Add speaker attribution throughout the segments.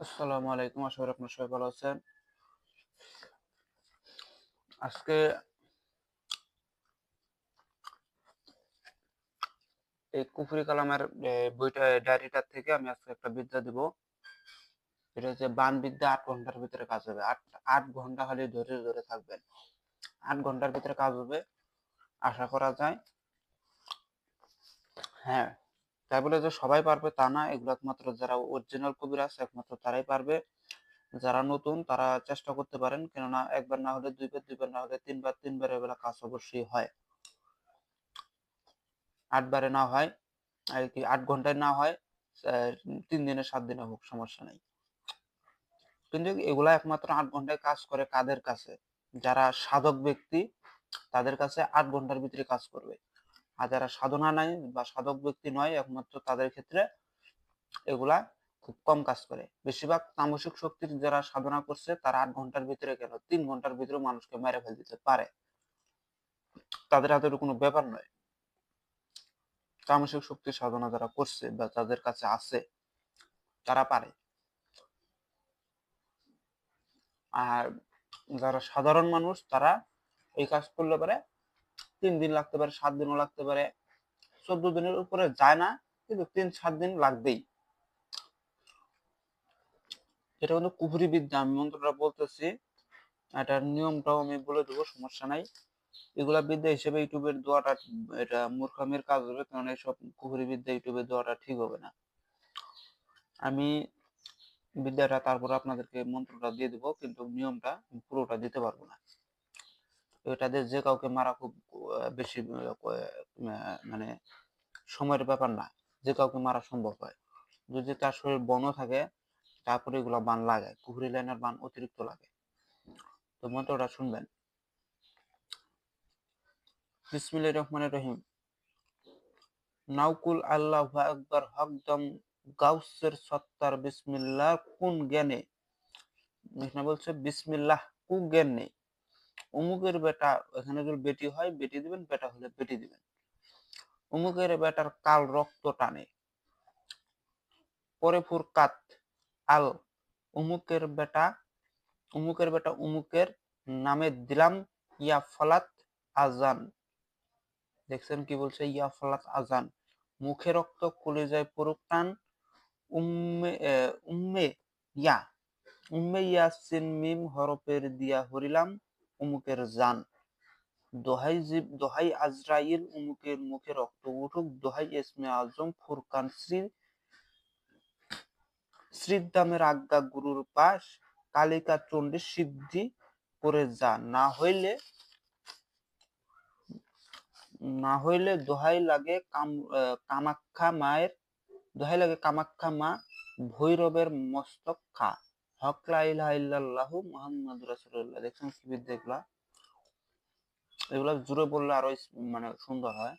Speaker 1: আসসালামু আলাইকুম, আশা করি আপনার সবাই ভালো আছেন। আজকে এই কুফরি কালামের বইটা, ডায়েরিটার থেকে আমি আজকে একটা বিদ্যা দিব। এটা হচ্ছে বান বিদ্যা আট ঘণ্টার ভিতরে কাজ হবে। আট আট ঘণ্টা খালি ধরে ধরে থাকবেন। আট ঘণ্টার ভিতরে কাজ হবে, আশা করা যায়। হ্যাঁ তাই বলে যে সবাই পারবে তা না, এগুলো একমাত্র যারা অরিজিনাল কবিরাজ, একমাত্র তারাই পারবে। যারা নতুন তারা চেষ্টা করতে পারেন, কেননা একবার না হলে দুইবার দুইবার না হলে তিনবার তিনবার এগুলা কাজ অবশ্যই হয়। আটবারে না হয়, আর কি আট ঘন্টায় না হয় তিন দিনে, সাত দিনে হোক, সমস্যা নেই। কিন্তু এগুলা একমাত্র আট ঘন্টায় কাজ করে কাদের কাছে? যারা সাধক ব্যক্তি, তাদের কাছে আট ঘণ্টার ভিতরে কাজ করবে। আর যারা সাধনা নাই বা সাধক ব্যক্তি নয়, একমাত্র তাদের ক্ষেত্রে এগুলা খুব কম কাজ করে। বেশিরভাগ তামসিক শক্তির যারা সাধনা করছে, তারা আট ঘণ্টার ভিতরে কেন? তিন ঘণ্টার ভিতরে মানুষকে মেরে ফেল দিতে পারে। তাদের হাতে কোনো ব্যাপার নয়। তামসিক শক্তির সাধনা যারা করছে বা তাদের কাছে আছে, তারা পারে। আর যারা সাধারণ মানুষ, তারা এই কাজ করলে পারে তিন দিন লাগতে পারে, সাত দিনও লাগতে পারে। চোদ্দ দিনের উপরে যায় না, কিন্তু তিন, সাত দিন লাগবেই। এটা কিন্তু কুফরি বিদ্যা আমি মন্ত্রটা বলতেছি। এটার নিয়মটাও আমি বলে দেবো, সমস্যা নাই। এগুলা বিদ্যা হিসেবে ইউটিউবের দোয়াটা, এটা মূর্খামের কাজ হবে, কারণ এইসব কুফরি বিদ্যা ইউটিউবে দেওয়াটা ঠিক হবে না। আমি বিদ্যাটা তারপর আপনাদেরকে মন্ত্রটা দিয়ে দেবো, কিন্তু নিয়মটা পুরোটা দিতে পারব না। এটাতে যে কাউকে মারা খুব বেশি মানে সময়ের ব্যাপার না, যে কাউকে মারা সম্ভব হয়। যদি তার শরীর বন থাকে, তারপরে এগুলো বান লাগে কুহুরি লাইনের বান অতিরিক্ত লাগে। তো মন্ত্রটা শুনবেন। বিসমিল্লাহ রহমানের রহিম। নাউকুল আল্লাহ আকবর হকদম গাউসের সত্তার বিসমিল্লাহ কোন জ্ঞানে? বলছে, বিসমিল্লাহ কু জ্ঞান নেই। অমুকের বেটা এখানে যদি বেটি হয়, বেটি দিবেন, বেটা হলে বেটি দিবেন। অমুকের বেটার কাল রক্ত টানে। পরে ফুরকাত। আল, অমুকের বেটা অমুকের বেটা অমুকের নামে দিলাম, ইয়া ফলাত আজান। দেখছেন কি বলছে? ইয়া ফলাত আজান। মুখে রক্ত কলিজায় পুরুক টান। উম্মে উম্মে ইয়া, উম্মে ইয়াসিন মিম হরফের দিয়া হরিলাম। অমুকের জান। দোহাই জিব, দোহাই আজরাইল উমুকের মুখে রক্ত উঠুক। দোহাই ইসমে আজম ফুরকান শ্রী, শ্রীদামের আজ্ঞা গুরুর পাশ। কালিকা চণ্ডী সিদ্ধি করে যা। না হইলে না হইলে দোহাই লাগে কাম কামাখ্যা মায়ের, দোহাই লাগে কামাখ্যা মা ভৈরবের মস্তক খা। দেখছেন এগুলা? জুড়ে বললে আরও মানে সুন্দর হয়।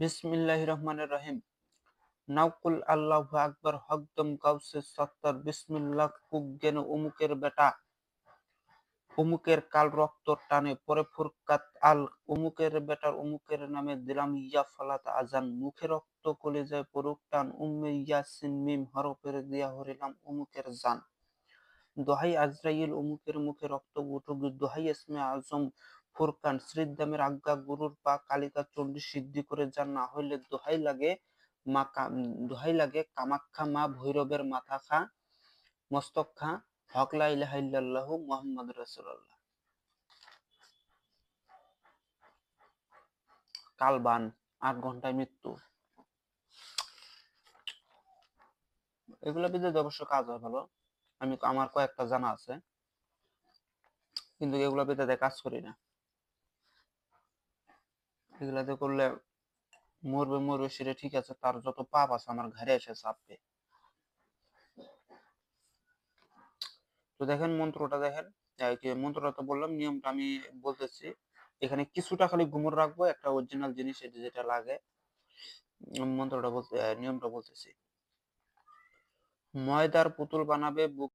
Speaker 1: বিসমিল্লাহির রহমানির রহিম। নাউকুল আল্লাহু আকবার, হকদম কাউসে সত্তর। বিসমিল্লাহ কুজ্ঞেন অমুকের বেটা। অমুকের কাল রক্ত টানে, পরে ফুরকাত আল, অমুকের বেটার অমুকের নামে দিলাম ইয়া ফলাত আজান মুখে রক্ত কলে যায় পরুক টান, উম্মে ইয়াসিন মিম হরফের দিয়া হরিলাম অমুকের জান। দোহাই আজরাইল অমুকের মুখে রক্ত উঠুক, দোহাই ইসমে আজম ফুরকান শ্রীদামের আজ্ঞা গুরুর পা কালিকা চণ্ডী সিদ্ধি করে যান, না হইলে দোহাই লাগে মা দোহাই লাগে কামাখ্যা মা ভৈরবের মাথা খা মস্তক খা হক লা ইলাহা ইল্লাল্লাহু মুহাম্মাদুর রাসূলুল্লাহ। কালবান আট ঘন্টায় মৃত্যু। এগুলো বিদ্যুৎ অবশ্য কাজ হয় ভালো। আমি আমার কয়েকটা জানা আছে। কিন্তু এগুলো বিদ্যাতে কাজ করি না। এগুলাতে করলে মরবে মরবে সেটা ঠিক আছে, তার যত পাপ আছে আমার ঘরে এসে চাপবে তো দেখেন মন্ত্রটা দেখেন মন্ত্রটা তো বললাম, নিয়মটা আমি বলতেছি। এখানে কিছুটা খালি গুমর রাখব, একটা অরিজিনাল জিনিস এটা যেটা লাগে। মন্ত্রটা বলতে নিয়মটা বলতেছি। ময়দার পুতুল বানাবে বুক